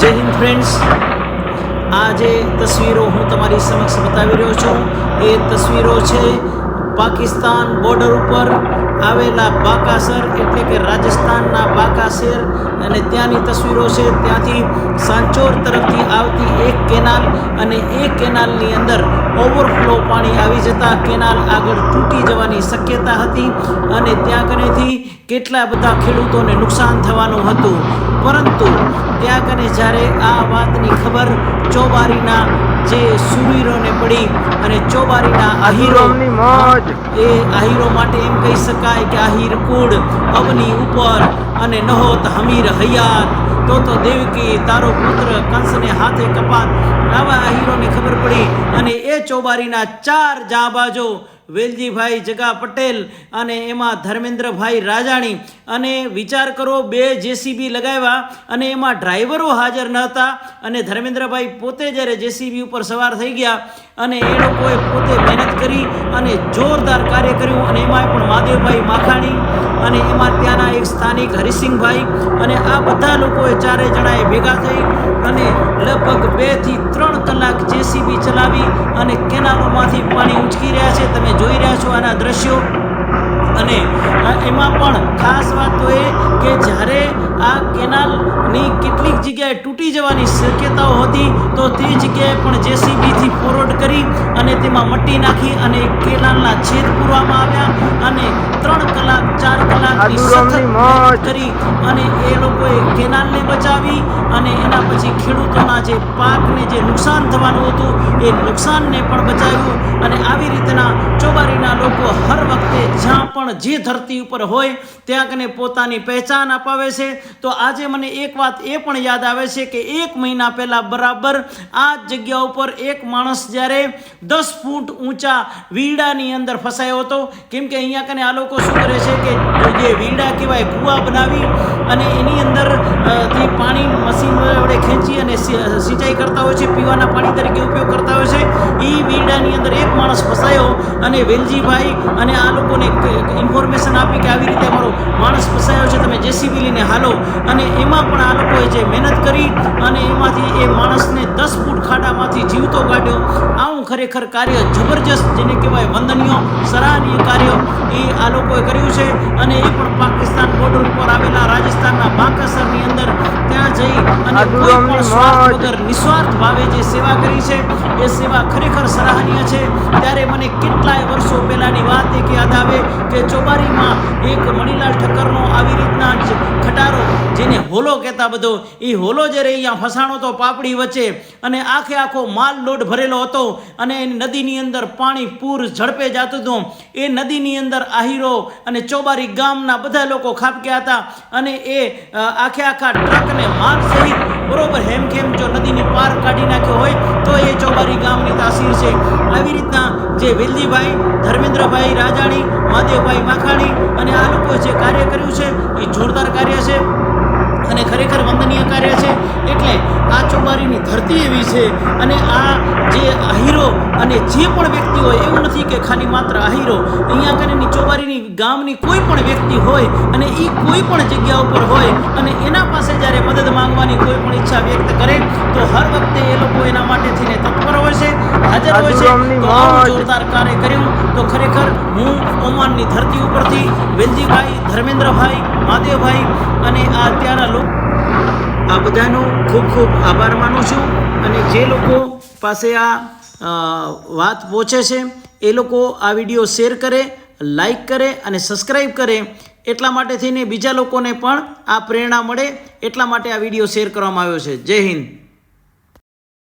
જય હિન્દ ફ્રેન્ડ્સ આ જે તસવીરો હું તમારી સમક્ષ બતાવી રહ્યો છું. એ તસવીરો છે પાકિસ્તાન બોર્ડર ઉપર આવેલા બાકાસર એટલે કે રાજસ્થાનના બાકાસેર અને ત્યાંની તસવીરો છે, ત્યાંથી સાંચોર તરફથી આવતી એક કેનાલ અને એ કેનાલની અંદર ઓવરફ્લો પાણી આવી જતાં કેનાલ આગળ તૂટી જવાની શક્યતા હતી અને ત્યાં કનેથી કેટલા બધા ખેડૂતોને નુકસાન થવાનું હતું. પરંતુ ત્યાં કને જ્યારે આ વાતની ખબર ચોબારીના જે સુરીરોને પડી અને ચોબારીના આહીરો મોજ. એ આહીરો માટે એમ કહી શકાય કે આહીર કુળ અવની ઉપર અને નહોત હમીર હયાત તો તો દેવકી તારો પુત્ર કંસને હાથે કપાત આવા આહીરોને ખબર પડી અને એ ચોબારીના ચાર જાબાજો વેલજીભાઈ જગા પટેલ અને એમાં ધર્મેન્દ્રભાઈ રાજાણી. અને વિચાર કરો, બે જેસીબી લગાવ્યા અને એમાં ડ્રાઈવરો હાજર ન હતા અને ધર્મેન્દ્રભાઈ પોતે જ્યારે જેસીબી ઉપર સવાર થઈ ગયા અને એ લોકોએ પોતે મહેનત કરી અને જોરદાર કાર્ય કર્યું અને એમાં પણ માધવભાઈ માખાણી અને એમાં ત્યાંના એક સ્થાનિક હરિસિંહભાઈ અને આ બધા લોકોએ ચારે જણાએ ભેગા થઈ અને લગભગ બેથી ત્રણ કલાક જેસીબી ચલાવી અને કેનાલોમાંથી પાણી ઉંચકી રહ્યા છે. તમે જોઈ રહ્યા છો આના દ્રશ્યો. અને એમાં પણ ખાસ વાત તો એ કે જ્યારે આ કેનાલની કેટલીક જગ્યાએ તૂટી જવાની શક્યતાઓ હતી તો તે જગ્યાએ પણ જેસીબીથી ફોરવર્ડ કરી અને તેમાં મટી નાખી અને કેનાલના છેદ પૂરવામાં આવ્યા અને ત્રણ કલાક ચાર કલાકની સખત કરી અને એ લોકોએ કેનાલને બચાવી અને એના પછી ખેડૂતોના જે પાકને જે નુકસાન થવાનું હતું એ નુકસાનને પણ બચાવ્યું અને આવી રીતના ચોબારીના લોકો પણ જે ધરતી ઉપર હોય, ત્યાં કને પોતાની પહેચાન અપાવે છે. તો આજે મને એક વાત એ પણ યાદ આવે છે કે એક મહિના પહેલાં બરાબર આ જગ્યા ઉપર એક માણસ જ્યારે દસ ફૂટ ઊંચા વીડાની અંદર ફસાયો હતો. કેમ કે અહીંયા કને આ લોકો શું કરે છે કે જે વીડા કહેવાય કૂવા બનાવી અને એની અંદરથી પાણી મશીન વડે ખેંચી અને સિંચાઈ કરતા હોય છે, પીવાના પાણી તરીકે ઉપયોગ કરતા હોય છે. એ વીડાની અંદર એક માણસ ફસાયો અને વેલજીભાઈ અને આ લોકોને ઇન્ફોર્મેશન આપી કે આવી રીતે અમારો માણસ ફસાયો છે, તમે જેસીબી લઈને હાલો. અને એમાં પણ આ લોકોએ જે મહેનત કરી અને એમાંથી એ માણસને દસ ફૂટ ખાડામાંથી જીવતો કાઢ્યો. આવું ખરેખર કાર્ય જબરજસ્ત જેને કહેવાય વંદનીય, સરાહનીય કાર્ય એ આ લોકોએ કર્યું છે. અને એ પણ પાકિસ્તાન બોર્ડર ઉપર આવેલા રાજસ્થાનના બાંકાસરની અંદર ત્યાં જઈ અને કોઈ પણ સ્વાર્થ વગર નિસ્વાર્થ ભાવે જે સેવા કરી છે એ સેવા ખરેખર સરાહનીય છે. ત્યારે મને કેટલાય વર્ષો પહેલાંની વાત એક યાદ આવે કે ચોબારીમાં એક મણીલાલ ઠક્કરનો આવી રીતના જ હોલો કહેતા બધો એ હોલો જે રહી અહીંયા ફસાણો તો પાપડી વચ્ચે અને આખે આખો માલ લોડ ભરેલો હતો અને નદીની અંદર પાણી પૂર ઝડપે જતું હતું. એ નદીની અંદર આહીરો અને ચોબારી ગામના બધા લોકો ખાબક્યા હતા અને એ આખે આખા ટ્રકને માલ સહિત બરોબર હેમખેમ જો નદીની પાર કાઢી નાખ્યો હોય, તો એ ચોબારી ગામની તાસીર છે. આવી રીતના જે વેલજીભાઈ, ધર્મેન્દ્રભાઈ રાજાણી, મહાદેવભાઈ માખાણી અને આ લોકોએ જે કાર્ય કર્યું છે, એ જોરદાર કાર્ય છે. અને ખરેખર વંદનીય કાર્ય છે. એટલે આ ચોબારીની ધરતી એવી છે અને આ જે આહીરો અને જે પણ વ્યક્તિ હોય એવું નથી કે ખાલી માત્ર આહીરો અહીંયા કનેની ચોબારીની ગામની કોઈ પણ વ્યક્તિ હોય અને એ કોઈ પણ જગ્યા ઉપર હોય અને એના પાસે જ્યારે મદદ માંગવાની કોઈ પણ ઈચ્છા વ્યક્ત કરે તો હર વખતે એ લોકો એના માટે થઈને તત્પર હોય છે હાજર હોય છે. તો જોરદાર કાર્ય કર્યું. તો ખરેખર હું ઓમાનની ધરતી ઉપરથી વેલજીભાઈ, ધર્મેન્દ્રભાઈ, મહાદેવભાઈ અને આ અત્યારના લોકો. આ બધાનો ખૂબ ખૂબ આભાર માનું છું અને જે લોકો પાસે આ વાત પહોંચે છે, એ લોકો આ વીડિયો શેર કરે, લાઈક કરે અને સબસ્ક્રાઈબ કરે એટલા માટે થઈને બીજા લોકોને પણ આ પ્રેરણા મળે એટલા માટે આ વીડિયો શેર કરવામાં આવ્યો છે. જય હિન્દ.